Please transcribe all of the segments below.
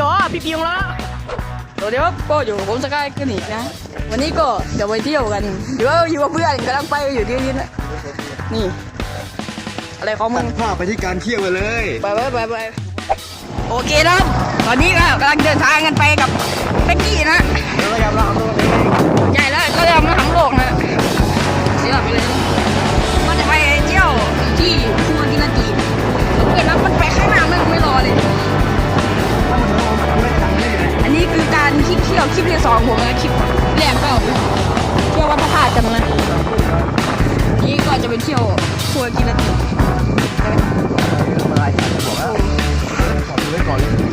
จอพี่ปิงแล้วสวัสดีครับก็อยู่กับผมสกายกันอีกนะ วันนี้ก็จะไปเที่ยวกันเดี๋ยวอยู่กับเพื่อนกำลังไปอยู่ที่นี่นะนี่ อะไรของมึตังดภาพไปที่การเที่ยวกันเลย ไปไปไปไปโอเคนะครับตอนนี้ก็กำลังเดินทางกันไปกับเบ็กกี้นะแล้วก็ยอมรับตัวเองใหญ่แล้วก็จะมาทั้งโลกนะ นนี้คือการคลิปเที่ยวคลิปที่สองผมนะคลิปแรกก็เที่ยววัดพระธาตุกันนะนี่ก็จะไปเที่ยวครัวกินนาทีอะไ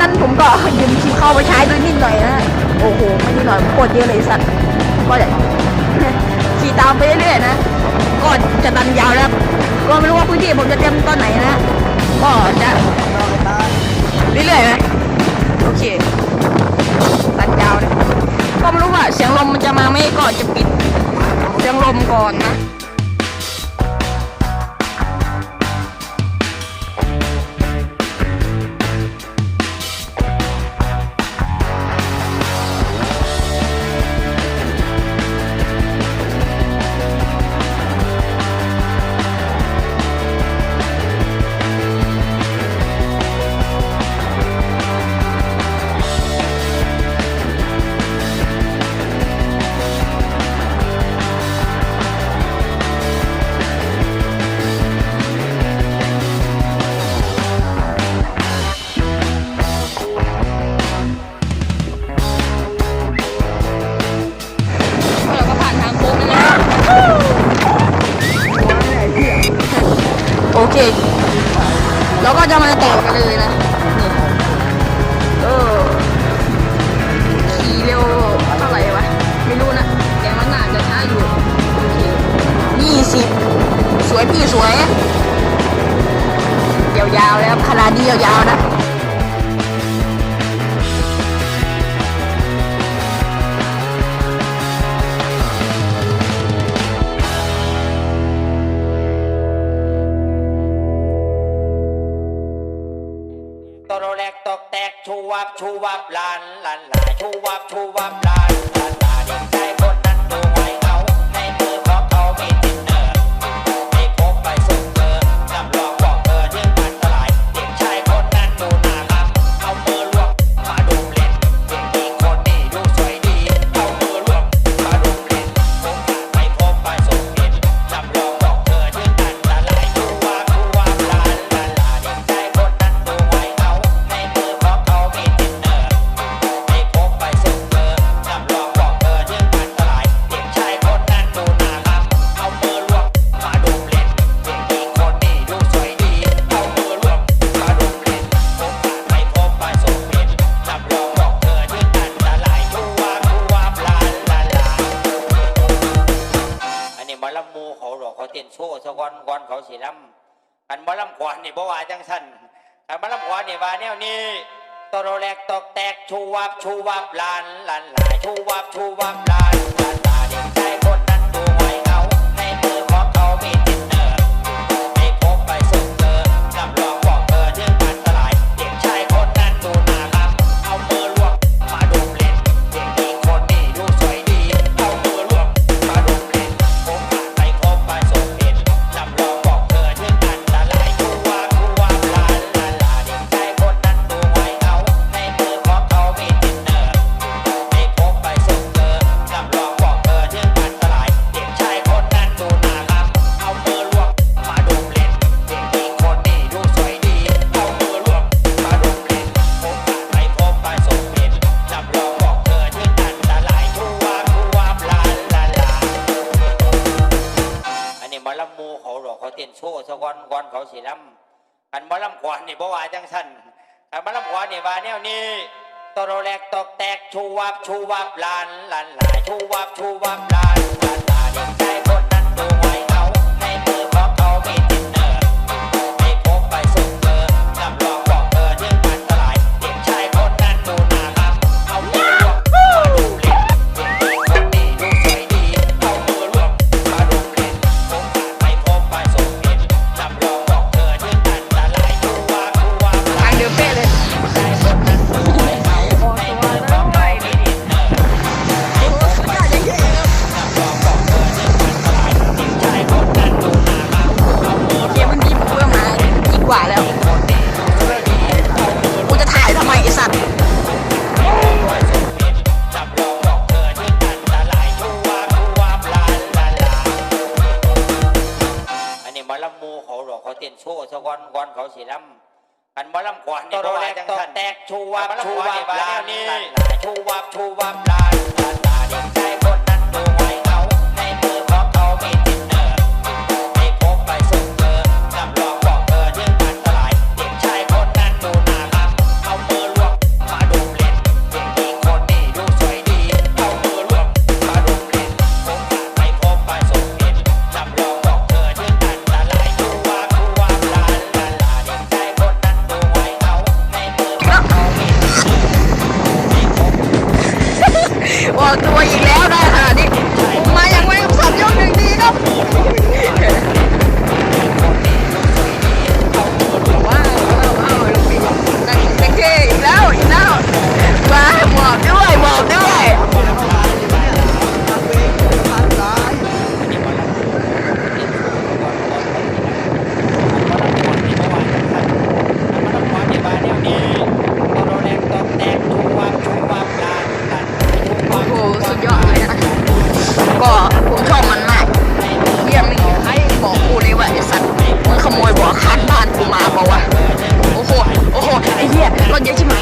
นั้นผมก็ยืมคลิปเข้าไปใช้ด้วยนิดหน่อยนะโอ้โหไม่นิดหน่อยโคตรเยอะเลยสัตว์ก็จะขี่ตามไปเรื่อยๆนะก็จะดันยาวแล้วก็ไม่รู้ว่าพื้นที่ผมจะเต็มตอนไหนนะก็จะเรื่อยๆนะโอเคตัดยาวนะก็ไม่รู้ว่าเสียงลมมันจะมาไหมก็จะปิดเสียงลมก่อนนะ วยพี่สวย ยาวๆแล้วขนาดียาวๆนะตโรแลกตอกแตกชูวับชูวับลานลานลาชูวับชูวับลานลานลาดีใจคนนั้นำมูเขาหรอกเขาเต้นโชว์สะกอนก่อนเขาสีลำอันมาลำขวานนี่บ่ว่าจังสันอันมาลำขวานนี่ว่าแนวนี้ตโรแรกตอกแตกชูวับชูวับลานลานลายชูวับชูวับลานลาน ชูวับชูวับลันลันลายชูวับชูวับลันลันลานใจคนนั้นดู สีลำกันบ่ลำขวานนี่บ่ว่างสันแตกชูวับชูวับลานี่ชูวับชูวับลานลาลาเด็กใจคนนั้นมืว 给我一点 มาเปล่วะ โอ้โห โอ้โห ไอ้เหี้ยรถเยอะใช่ไหม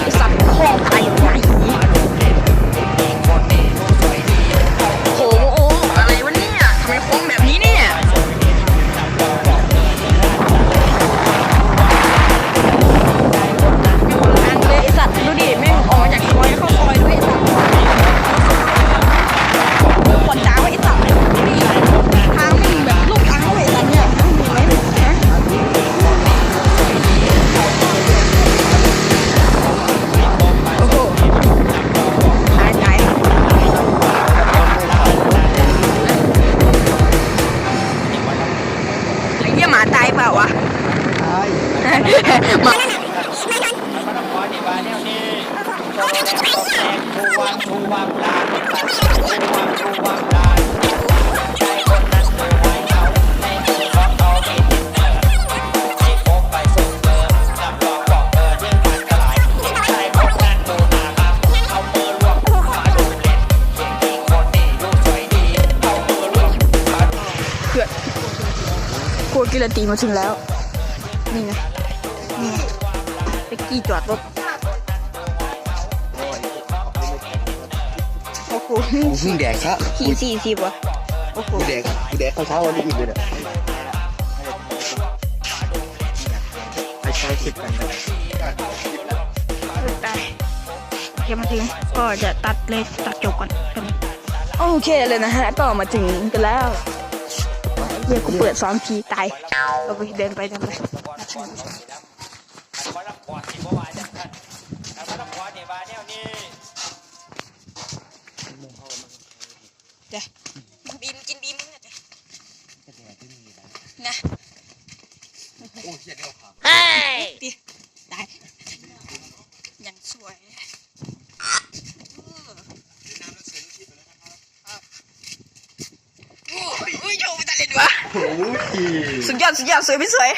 เราถึงแล้ว นี่ไง นี่ไปกี่จอดรถโอ้โหขึ้พิ่งแดกซะขี่สี่สิบวะโอ้โหแดกแดกข้าเช้าวันนี้อิ่เลยเะไปใช้สิบกันเลยตายยัมาถึงก็จะตัดเลยตัดจบก่อน โอเคเลยนะฮะต่อมาถึงกันแล้ว เฮียกูเปิดสองทีตายเราไปเดินไปเดินไปขอรับก่อนที่บ่ว่าจังซั่นถ้าบ่รับก่อนนี่ว่าแนวนี้เดี๋ยวบีมกินบีมมึงนะจ๊ะนะโอ้ยเหี้ยเดียวขาดปีได้ยังสวยโอ้ยโยไม่ตัดเลยวะ โอ้ยสุดยอดสุดยอดสวยไม่สวย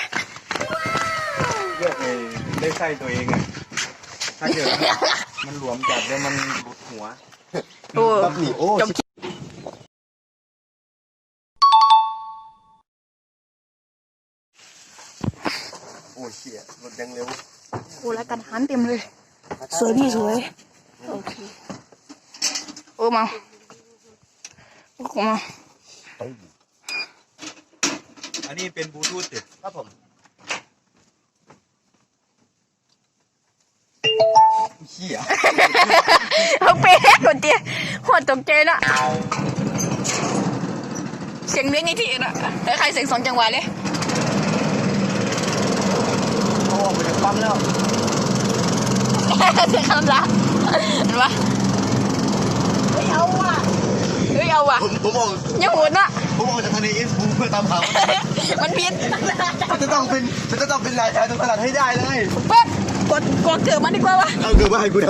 เลือกเลยได้ไส้ตัวเองอะถ้าเกิดมันหลวมจัดเลยมันบุดหัวโอ้แบบนี้โอ้จบโอ้ยเชี่ยรถยังเร็วโอ้แล้วกันหันเต็มเลย สวยพี่สวย โอเค โอ้มาโอ้โหมา อันนี้เป็นบลูทูธดิครับผมเชี่ยเอาเป๊ะกดเตี้ยหัวตกใจนะเสียงเลี้ยงไอ้ที่น่ะคล้ายๆเสียงสองจังหวะเลยโอ้ไปจากปั๊มแล้วเสียงคำละเห็นปะเฮ้ยเอาว่ะเฮ้ยเอาว่ะผมผมออกยังหูน่ะ ผมออกจากทะเลเอสบูเพื่อตามหามันมันพิษมันจะต้องเป็นมันจะต้องเป็นรายชายตรงตลาดให้ได้เลยปั๊บกดกดเกิดมันดีกว่าวะเอาเกิดมาให้กูท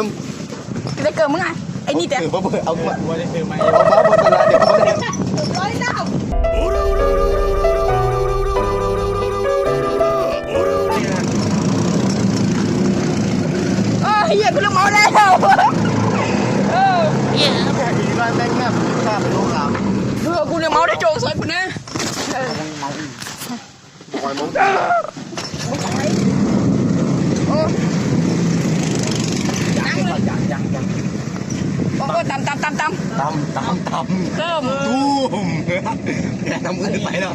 ได้เกิดมึงอะไอ้นี่ำแต่เกิดมาเปิดเอามาว่าได้เกิดไหมเอามาบนตลาดเดี๋ยวเขาจะร้อยดาวเออเฮียกูเริ่มเมาแล้วเออแค่ดีว่าแม่งแม่ข้าเป็นโรคขามเออ กูเนี่ยเมาได้โจงสวยกูนะเออเมาปล่อยมึงยังยังยังยังโอ้ตามตามตามตามตำตำตำเริ่ม ตู้มแต่ทำมือไปแล้ว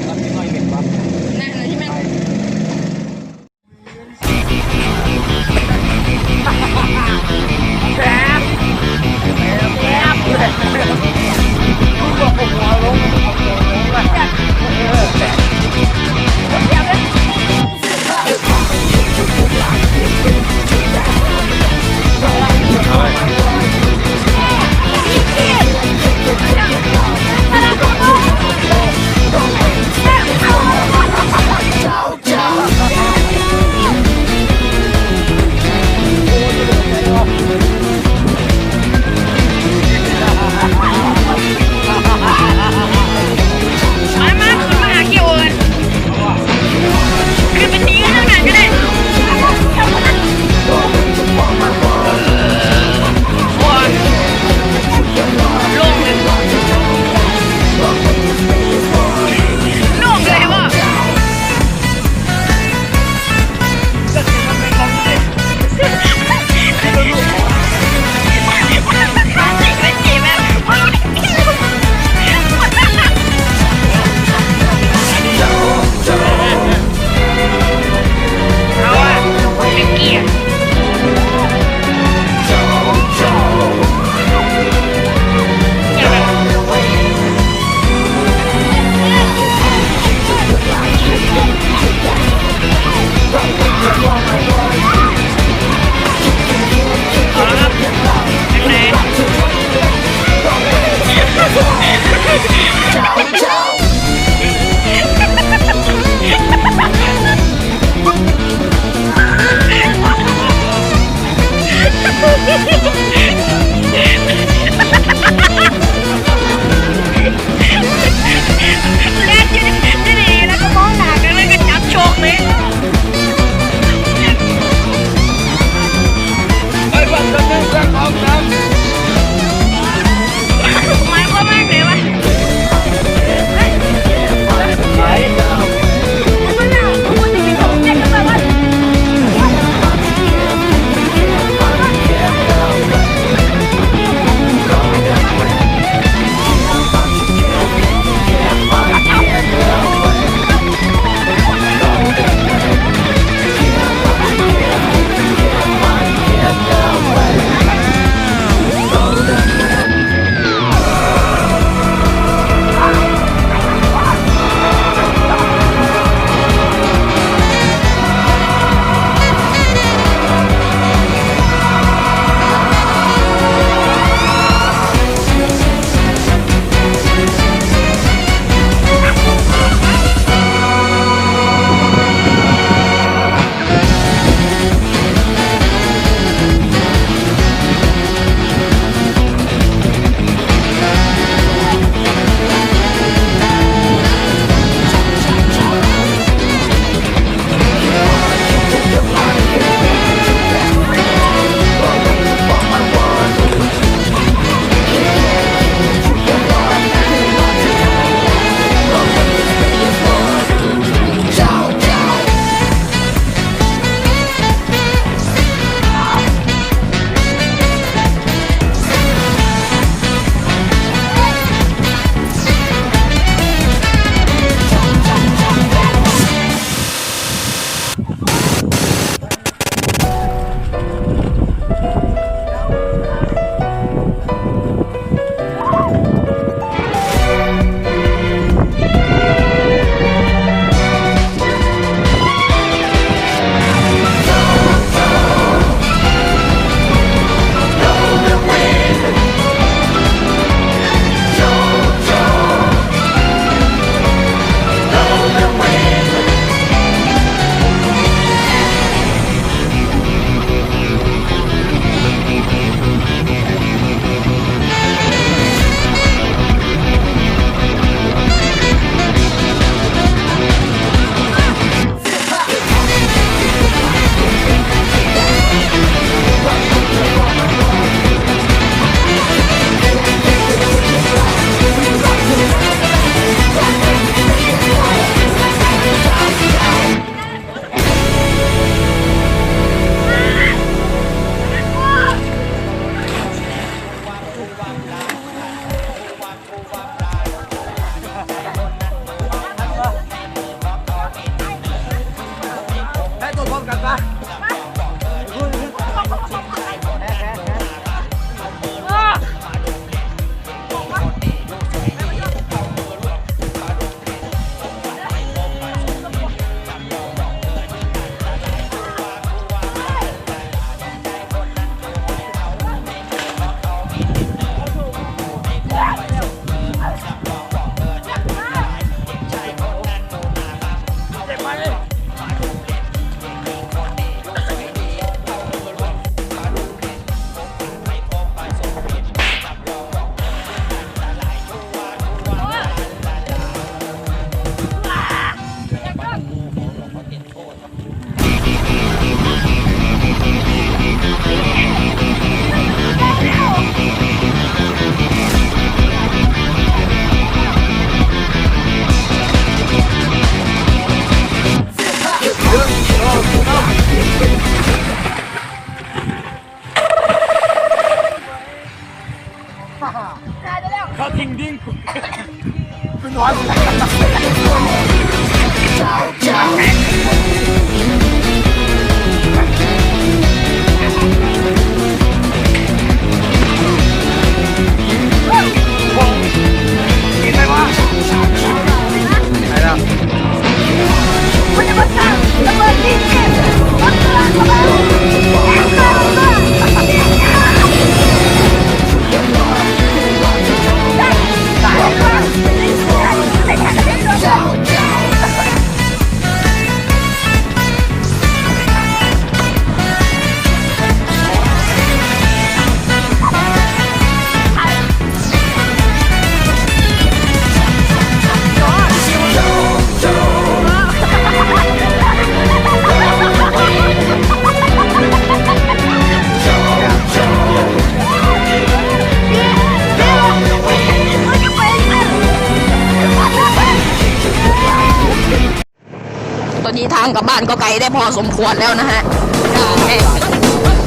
นี้ทางกลับบ้านก็ไกลได้พอสมควรแล้วนะฮะ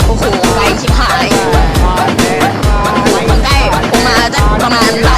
โอ้โหไกลชิบหายมันใกล้ผมมาจะประมาณหลาย